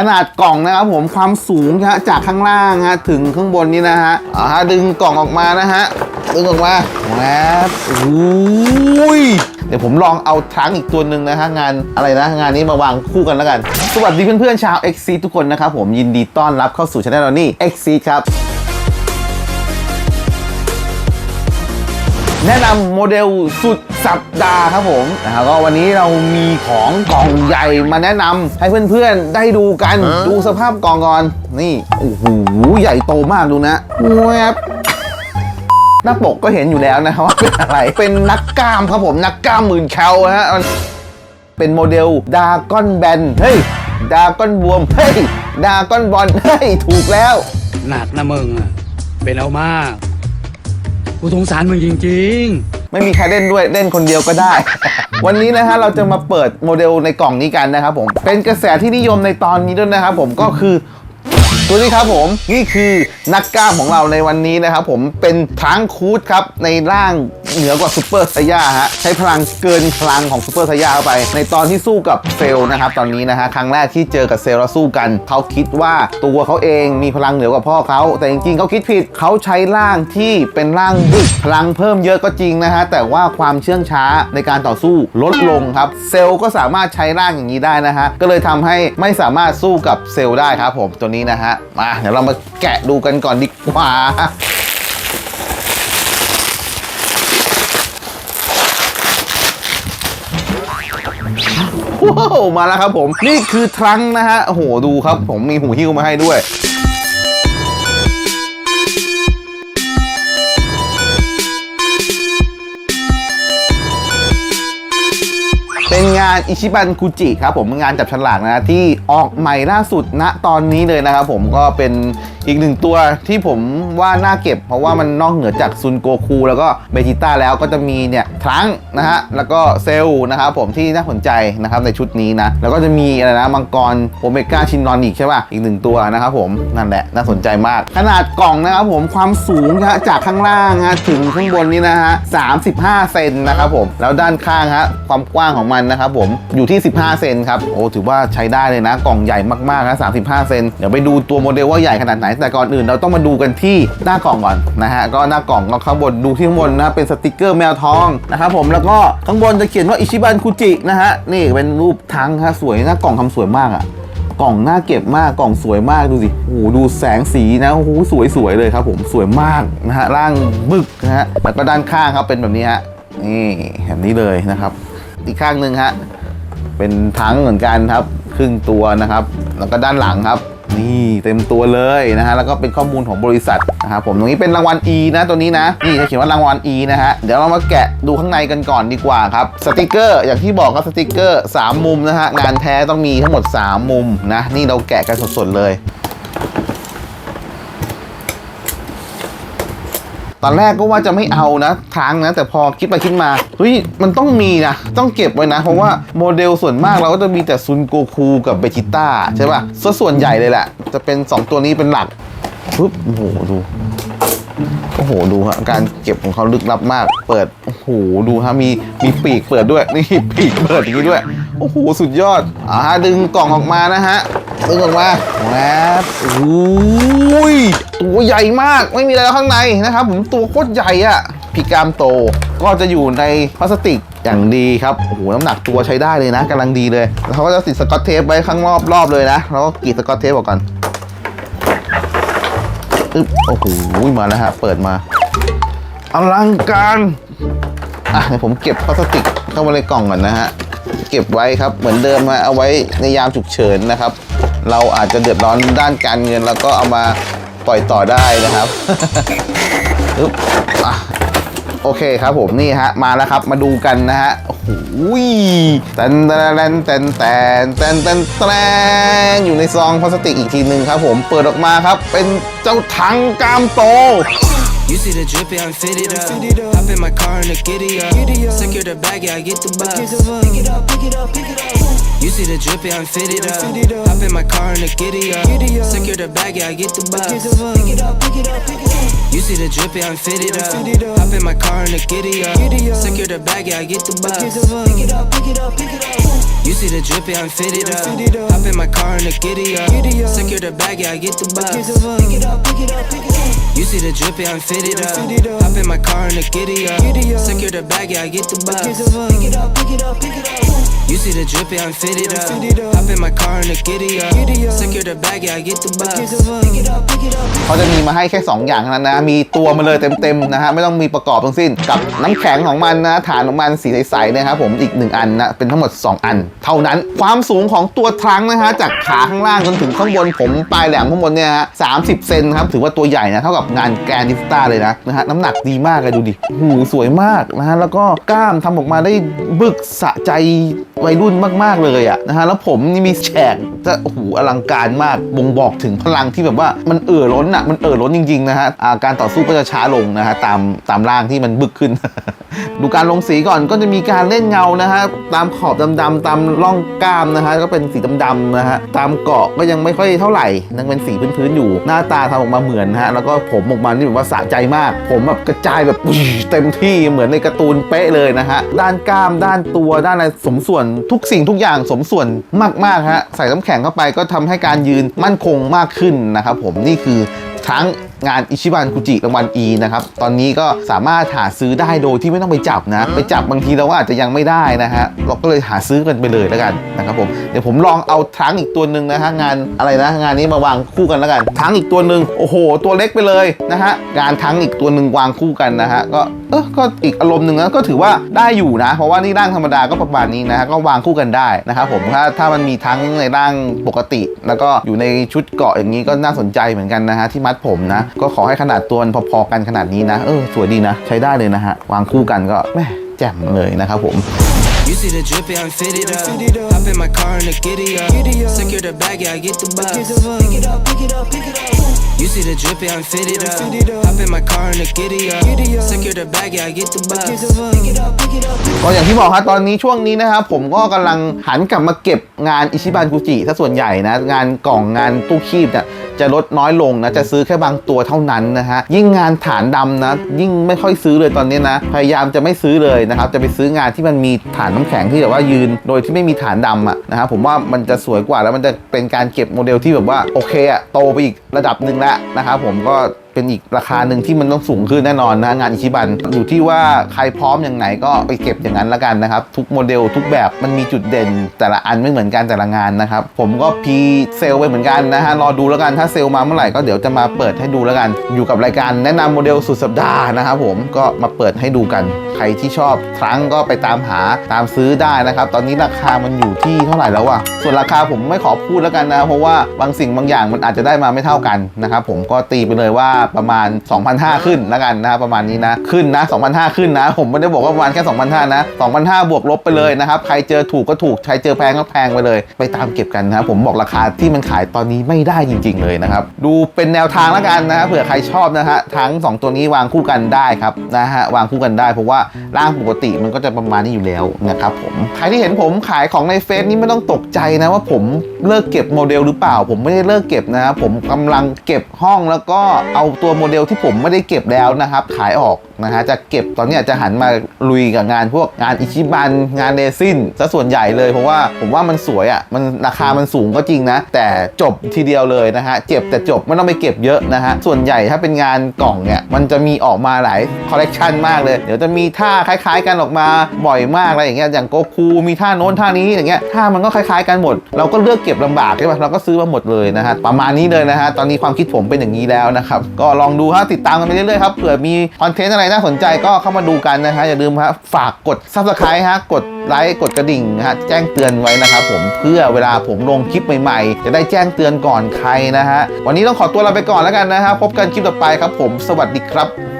ขนาดกล่องนะครับผมความสูงนะฮะจากข้างล่างฮะถึงข้างบนนี้นะฮะอ่าฮะดึงกล่องออกมานะฮะดึงออกมาแล้วอุ้ยเดี๋ยวผมลองเอาทรังอีกตัวหนึ่งนะฮะงานอะไรนะ งานนี้มาวางคู่กันแล้วกัน สวัสดีเพื่อนๆชาว x c ทุกคนนะครับผมยินดีต้อนรับเข้าสู่ช anel เรานี่ x c ครับ แนะนำโมเดลสุดสัปดาห์ครับผมนะครับก็วันนี้เรามีของกล่องใหญ่มาแนะนำให้เพื่อนๆได้ดูกันดูสภาพกล่องก่อน นี่โอ้โหใหญ่โตมากดูนะแวบหน้าปกก็เห็นอยู่แล้วนะครับว่าเป็นอะไรเป็นนักกล้ามครับผมนักกล้ามหมื่นแคลฮะมันเป็นโมเดลดาก้อนแบนเฮ้ยดาก้อนบวมเฮ้ยดาก้อนบอลเฮ้ยถูกแล้วหนักนะมึงอะเป็นเอามาก กูสงสารมึงจริงๆไม่มีใครเล่นด้วยเล่นคนเดียวก็ได้ วันนี้นะฮะเราจะมาเปิดโมเดลในกล่องนี้กันนะครับผม เป็นกระแสที่นิยมในตอนนี้ด้วยนะครับผมก็คือ ตัวนี้ครับผมนี่คือนักกล้ามของเราในวันนี้นะครับผมเป็นทางคูดครับในร่างเหนือกว่าซูเปอร์ไซย่าฮะใช้พลังเกินพลังของซูเปอร์ไซย่าเข้าไป ในตอนที่สู้กับเซลนะครับตอนนี้นะฮะครั้งแรกที่เจอกับเซลแล้วสู้กัน เขาคิดว่าตัวเขาเองมีพลังเหนือกว่าพ่อเขา แต่จริงๆเขาคิดผิดเขาใช้ร่างที่เป็นร่างบึกพลังเพิ่มเยอะก็จริงนะฮะแต่ว่าความเชื่องช้าในการต่อสู้ลดลงครับเซลก็สามารถใช้ร่างอย่างนี้ได้นะฮะก็เลยทำให้ไม่สามารถสู้กับเซลได้ครับผมตัวนี้นะฮะมาเดี๋ยวเรามาแกะดูกันก่อนดีกว่าว้าวมาแล้วครับผม นี่คือทรังก์นะฮะโอ้โหดูครับ ผมมีหูหิ้วมาให้ด้วย เป็นงานอิชิบันคุจิครับผมงานจับฉลากนะที่ออกใหม่ล่าสุดณตอนนี้เลยนะครับผมก็เป็น อีกหนึ่งตัวที่ผมว่าน่าเก็บ เพราะว่ามันนอกเหนือจากซุนโกคูแล้วก็เบจิต้าแล้วก็จะมีเนี่ยทรังนะฮะแล้วก็เซลล์นะครับผมที่น่าสนใจนะครับในชุดนี้นะแล้วก็จะมีอะไรนะมังกรโอเมก้าชินนอนอีกใช่ป่ะอีกหนึ่งตัวนะครับผมนั่นแหละน่าสนใจมาก ขนาดกล่องนะครับผมความสูงนะฮะจากข้างล่างฮะถึงข้างบนนี้นะฮะ35 เซนนะครับผมแล้วด้านข้างฮะความกว้างของมันนะครับผมอยู่ที่ 15 เซนครับโอ้ถือว่าใช้ได้เลยนะ กล่องใหญ่มากๆนะ35 เซนเดี๋ยวไปดูตัวโมเดลว่าใหญ่ขนาดไหนแต่ก่อนอื่นเราต้องมาดูกันที่หน้ากล่องก่อนนะฮะก็หน้ากล่องก็ข้างบนดูที่ข้างบนนะเป็นสติกเกอร์แมวทองนะครับผมแล้วก็ข้างบนจะเขียนว่าอิชิบันคุจินะฮะนี่เป็นรูปทั้งฮะสวยหน้ากล่องทำสวยมากอะกล่องน่าเก็บมากกล่องสวยมากดูสิโอ้ดูแสงสีนะโอ้โหสวยสวยๆเลยครับผมสวยมากนะฮะร่างบึกนะฮะแล้วก็ด้านข้างครับเป็นแบบนี้ฮะนี่แบบนี้เลยนะครับ อีกข้างหนึ่งฮะเป็นทั้งเหมือนกันครับ ครึ่งตัวนะครับ แล้วก็ด้านหลังครับ นี่เต็มตัวเลยนะฮะแล้วก็เป็นข้อมูลของบริษัทนะครับผมตรงนี้เป็นรางวัล E นะตัวนี้นะนี่เขาเขียนว่ารางวัล E นะฮะเดี๋ยวเรามาแกะดูข้างในกันก่อนดีกว่าครับสติกเกอร์อย่างที่บอกครับสติกเกอร์ 3 มุมนะฮะงานแท้ต้องมีทั้งหมด 3 มุมนะนี่เราแกะกันสดๆเลย ตอนแรกก็ว่าจะไม่เอานะทางนะ แต่พอคิดไปคิดมาเฮ้ยมันต้องมีนะ ต้องเก็บไว้นะ เพราะว่าโมเดลส่วนมากเราก็จะมีแต่ซุนโกคูกับเบจิต้าใช่ป่ะซะส่วนใหญ่เลยแหละ จะเป็น 2 ตัวนี้เป็นหลักปึ๊บโอ้โหดูโอ้โหดูฮะการเก็บของเขาลึกลับมาก เปิดโอ้โหดูฮะมีมีปีกเปิดด้วยนี่ปีกเปิดอย่างนี้ด้วยโอ้โหสุดยอดอ่าดึงกล่องออกมานะฮะดึงออกมาแวบโอ้ย ตัวใหญ่มากไม่มีอะไรแล้วข้างในนะครับผมตัวโคตรใหญ่อะพิกามโตก็จะอยู่ในพลาสติกอย่างดีครับโอ้โหน้ำหนักตัวใช้ได้เลยนะกำลังดีเลยแล้วเขาก็จะติดสกอตเทปไว้ข้างรอบรอบเลยนะแล้วก็กรีดสกอตเทปออกก่อนอึ๊บโอ้โหมาแล้วฮะเปิดมาอลังการอะเดี๋ยวผมเก็บพลาสติกเข้ามาในกล่องก่อนนะฮะเก็บไว้ครับเหมือนเดิมมาเอาไว้ในยามฉุกเฉินนะครับ เราอาจจะเดือดร้อนด้านการเงิน แล้วก็เอามา ปล่อยต่อได้นะครับอึ๊บอะโอเคครับผมนี่ฮะมาแล้วครับมาดูกันนะฮะโอ้โหแตนแตนแตนแตนแตนแตนแตนอยู่ในซองพลาสติกอีกทีหนึ่งครับผมเปิดออกมาครับ เป็นเจ้าถังกามโต You see the drippy, I'm fitted up. Hop in my car and the giddy up. Secure the bag, yeah, I get the bus. Pick it up, pick it up, pick it up. You see the drippy, I'm fitted up. Hop in my car and the giddy up. Secure the bag, yeah, I get the bus. Pick it up, pick it up, pick it up. You see the drippy, I'm fitted up. Hop in my car and the giddy up. Secure the bag, yeah, I get the bus. Pick it up, pick it up, pick it up. You see the drippy, I'm fitted up. Hop in my car and the giddy up. Secure the bag, yeah, I get the bus. You see the drippy, I'm fitted up. Hop in my car and the giddy up. Secure the bag, yeah, I get the bus. You see the drippy, I'm fitted up. Hop in my car and the giddy up. Secure the bag, yeah, I get the bus. เขาจะมีมาให้แค่ 2 อย่างเท่านั้นนะ มีตัวมาเลยเต็มๆนะฮะ ไม่ต้องมีประกอบทั้งสิ้น กับน้ำแข็งของมันนะ ฐานของมันสีใสๆนะครับผม อีก 1 อันนะ เป็นทั้งหมด 2 อัน เท่านั้น ความสูงของตัวทรังก์นะฮะ จากขาข้างล่างจนถึงข้างบนผมปลายแหลมข้างบนเนี่ยฮะ30เซนครับ ถือว่าตัวใหญ่นะ เท่ากับงานแกรนดิสตาเลยนะนะฮะน้ำหนักดีมากเลยดูดิหูสวยมากนะฮะแล้วก็กล้ามทำออกมาได้บึกสะใจวัยรุ่นมากๆเลยอะนะฮะแล้วผมนี่มีแฉกจะโอ้โหอลังการมากบ่งบอกถึงพลังที่แบบว่ามันเอ่อล้นอะมันเอ่อล้นจริงๆนะฮะการต่อสู้ก็จะช้าลงนะฮะตามตามร่างที่มันบึกขึ้น ดูการลงสีก่อนก็จะมีการเล่นเงานะฮะตามขอบดำๆตามร่องกล้ามนะฮะก็เป็นสีดำๆนะฮะตามเกาะก็ยังไม่ค่อยเท่าไหร่ยังเป็นสีพื้นๆอยู่ หน้าตาทำออกมาเหมือนนะฮะแล้วก็ผมผมออกมานี่แบบว่าสะใจมาก ผมแบบกระจายแบบเต็มที่เหมือนในการ์ตูนเป๊ะเลยนะฮะ ด้านกล้ามด้านตัวด้านอะไรสมส่วนทุกสิ่งทุกอย่างสมส่วนมากๆฮะใส่น้ำแข็งเข้าไปก็ทำให้การยืนมั่นคงมากขึ้นนะครับผมนี่คือทั้ง งานอิชิบันกุจิรางวัล E นะครับ ตอนนี้ก็สามารถหาซื้อได้โดยที่ไม่ต้องไปจับนะ ไปจับบางทีเราก็อาจจะยังไม่ได้นะฮะ เราก็เลยหาซื้อกันไปเลยแล้วกันนะครับผม เดี๋ยวผมลองเอาทั้งอีกตัวหนึ่งนะฮะงานอะไรนะงานนี้มาวางคู่กันแล้วกัน ทั้งอีกตัวหนึ่งโอ้โห ตัวเล็กไปเลยนะฮะงานทั้งอีกตัวหนึ่งวางคู่กันนะฮะก็เออก็อีกอารมณ์หนึ่งนะก็ถือว่าได้อยู่นะ เพราะว่านี่ร่างธรรมดาก็ประมาณนี้นะฮะก็วางคู่กันได้นะครับผมถ้าถ้ามันมีทั้งในร่างปกติ แล้วก็อยู่ในชุดเกราะอย่างนี้ก็น่าสนใจเหมือนกันนะฮะที่มัดผมนะก็ขอให้ขนาดตัวมันพอๆกันขนาดนี้นะเออสวยดีนะ ใช้ได้เลยนะฮะ วางคู่กันก็แม่แจ่มเลยนะครับผม You see the drippy, I'm fitted up. Hop in my car and a giddy up. Secure the bag, yeah, I get the bus. Pick it up, pick it up, pick it up. You see the drippy, I'm fitted up. Hop in my car and the giddy up. Secure the bag, yeah, I get the bus. ก็อย่างที่บอกครับตอนนี้ช่วงนี้นะครับผมก็กำลังหันกลับมาเก็บงานอิชิบันกุจิถ้าส่วนใหญ่นะ งานกล่องงานตู้คีบเนี่ยจะลดน้อยลงนะ จะซื้อแค่บางตัวเท่านั้นนะฮะ ยิ่งงานฐานดำนะ ยิ่งไม่ค่อยซื้อเลยตอนนี้นะ พยายามจะไม่ซื้อเลยนะครับ จะไปซื้องานที่มันมีฐานน้ำแข็งที่แบบว่ายืน โดยที่ไม่มีฐานดำอะนะครับผมว่ามันจะสวยกว่าแล้วมันจะเป็นการเก็บโมเดลที่แบบว่าโอเคอะโตไปอีกระดับหนึ่งแล้วนะครับผมก็ เป็นอีกราคาหนึ่งที่มันต้องสูงขึ้นแน่นอนนะงานอิชิบันอยู่ที่ว่าใครพร้อมอย่างไหนก็ไปเก็บอย่างนั้นละกันนะครับ ทุกโมเดลทุกแบบมันมีจุดเด่น แต่ละอันไม่เหมือนกันแต่ละงานนะครับ ผมก็พีเซลไปเหมือนกันนะฮะรอดูแล้วกันถ้าเซลมาเมื่อไหร่ก็เดี๋ยวจะมาเปิดให้ดูแล้วกัน อยู่กับรายการแนะนำโมเดลสุดสัปดาห์นะครับผมก็มาเปิดให้ดูกัน ใครที่ชอบครั้งก็ไปตามหาตามซื้อได้นะครับ ตอนนี้ราคามันอยู่ที่เท่าไหร่แล้วอะส่วนราคาผมไม่ขอพูดแล้วกันนะ เพราะว่าบางสิ่งบางอย่างมันอาจจะได้มาไม่เท่ากันนะครับผมก็ตีไปเลยว่าประมาณ 2,500 ขึ้นแล้วกันนะครับประมาณนี้นะขึ้นนะ2,500 ขึ้นนะ ผมไม่ได้บอกว่าประมาณแค่2,500นะ2,500 บวกลบไปเลยนะครับ ใครเจอถูกก็ถูก ใครเจอแพงก็แพงไปเลย ไปตามเก็บกันนะครับผมบอกราคาที่มันขายตอนนี้ไม่ได้จริง ๆ เลยนะครับ ดูเป็นแนวทางแล้วกันนะเผื่อใครชอบนะฮะทั้ง 2 ตัวนี้วางคู่กันได้ครับนะฮะวางคู่กันได้เพราะว่าร่างปกติมันก็จะประมาณนี้อยู่แล้วนะครับผมใครที่เห็นผมขายของในเฟซนี่ไม่ต้องตกใจนะว่าผมเลิกเก็บโมเดลหรือเปล่า ผมไม่ได้เลิกเก็บนะครับผมกำลังเก็บห้องแล้วก็เอาตัวโมเดลที่ผมไม่ได้เก็บแล้วนะครับ ขายออกนะฮะจะเก็บตอนนี้จะหันมาลุยกับงานพวกงานอิชิบันงานเรซินซะส่วนใหญ่เลยเพราะว่าผมว่ามันสวยอะ่ะมันราคามันสูงก็จริงนะ แต่จบทีเดียวเลยนะฮะเจ็บแต่จบไม่ต้องไปเก็บเยอะนะฮะส่วนใหญ่ถ้าเป็นงานกล่องเนี่ยมันจะมีออกมาหลายคอลเลกชันมากเลยเดี๋ยวจะมีท่าคล้ายๆ กันออกมาบ่อยมากอะไรอย่างเงี้ยอย่างโกคูมีท่าโน้นท่านี้อย่างเงี้ยท่ามันก็คล้ายๆกันหมด เราก็เลือกเก็บลำบากใช่ปะเราก็ซื้อมาหมดเลยนะฮะประมาณนี้เลยนะฮะตอนนี้ความคิดผมเป็นอย่างนี้แล้วนะครับก็ลองดูฮะติดตามกันไปเรื่อยๆครับเผื่อมีคอนเทนต์อะไรน่าสนใจก็เข้ามาดูกันนะฮะอย่าลืมฮะฝากกด subscribe ฮะกดไลค์กดกระดิ่งฮะแจ้งเตือนไว้นะครับผมเพื่อเวลาผมลงคลิปใหม่ๆ จะได้แจ้งเตือนก่อนใครนะฮะวันนี้ต้องขอตัวลาไปก่อนแล้วกันนะฮะพบกันคลิปต่อไปครับผม สวัสดีครับ